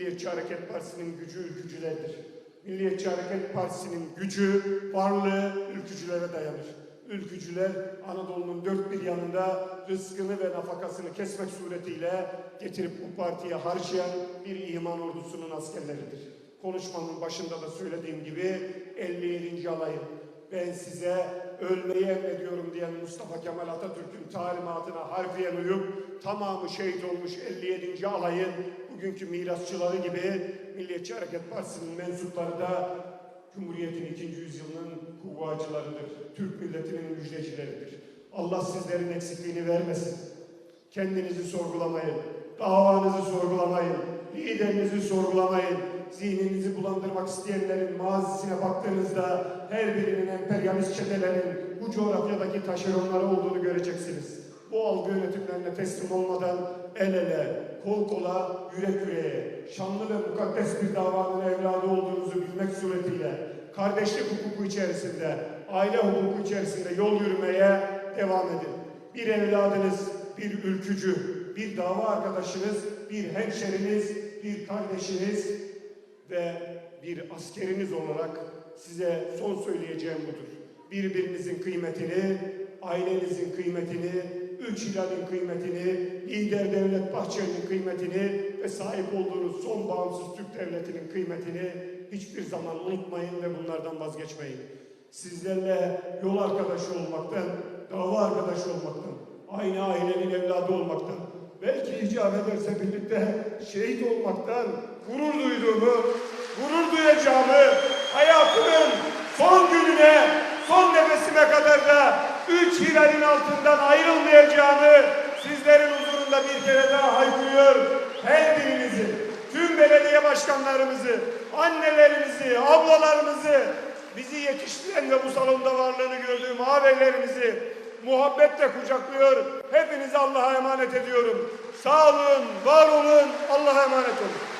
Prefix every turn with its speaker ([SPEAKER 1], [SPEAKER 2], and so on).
[SPEAKER 1] Milliyetçi Hareket Partisi'nin gücü ülkücülerdir. Milliyetçi Hareket Partisi'nin gücü, varlığı ülkücülere dayanır. Ülkücüler Anadolu'nun dört bir yanında rızkını ve nafakasını kesmek suretiyle getirip bu partiye harcayan bir iman ordusunun askerleridir. Konuşmamın başında da söylediğim gibi 57. alayım ben size ölmeyi emrediyorum diyen Mustafa Kemal Atatürk'ün talimatına harfiyen uyup tamamı şehit olmuş 57. alayın bugünkü mirasçıları gibi Milliyetçi Hareket Partisi'nin mensupları da Cumhuriyet'in ikinci yüzyılının kuvvacılarıdır. Türk milletinin müjdecileridir. Allah sizlerin eksikliğini vermesin. Kendinizi sorgulamayın. Davanızı sorgulamayın. Liderinizi sorgulamayın. Zihninizi bulandırmak isteyenlerin mazisine baktığınızda her birinin emperyalist çetelerin bu coğrafyadaki taşeronları olduğunu göreceksiniz. Bu algı yönetimlerine teslim olmadan el ele, kol kola, yürek yüreğe, şanlı ve mukaddes bir davanın evladı olduğunuzu bilmek suretiyle kardeşlik hukuku içerisinde, aile hukuku içerisinde yol yürümeye devam edin. Bir evladınız, bir ülkücü, bir dava arkadaşınız, bir hemşeriniz, bir kardeşiniz ve bir askeriniz olarak size son söyleyeceğim budur. Birbirinizin kıymetini, ailenizin kıymetini, üç hilalin kıymetini, lider devlet Bahçeli'nin kıymetini ve sahip olduğunuz son bağımsız Türk devletinin kıymetini hiçbir zaman unutmayın ve bunlardan vazgeçmeyin. Sizlerle yol arkadaşı olmaktan, dava arkadaşı olmaktan, aynı ailenin evladı olmaktan, belki icap ederse birlikte şehit olmaktan gurur duyduğumu, gurur duyacağımı, hayatımın son gününe, son nefesime kadar da üç hilalin altından ayrılmayacağımı sizlerin huzurunda bir kere daha haykırıyor. Her birinizi, tüm belediye başkanlarımızı, annelerimizi, ablalarımızı, bizi yetiştiren ve bu salonda varlığını gördüğüm ağabeylerimizi muhabbetle kucaklıyor. Hepinizi Allah'a emanet ediyorum. Sağ olun, var olun, Allah'a emanet olun.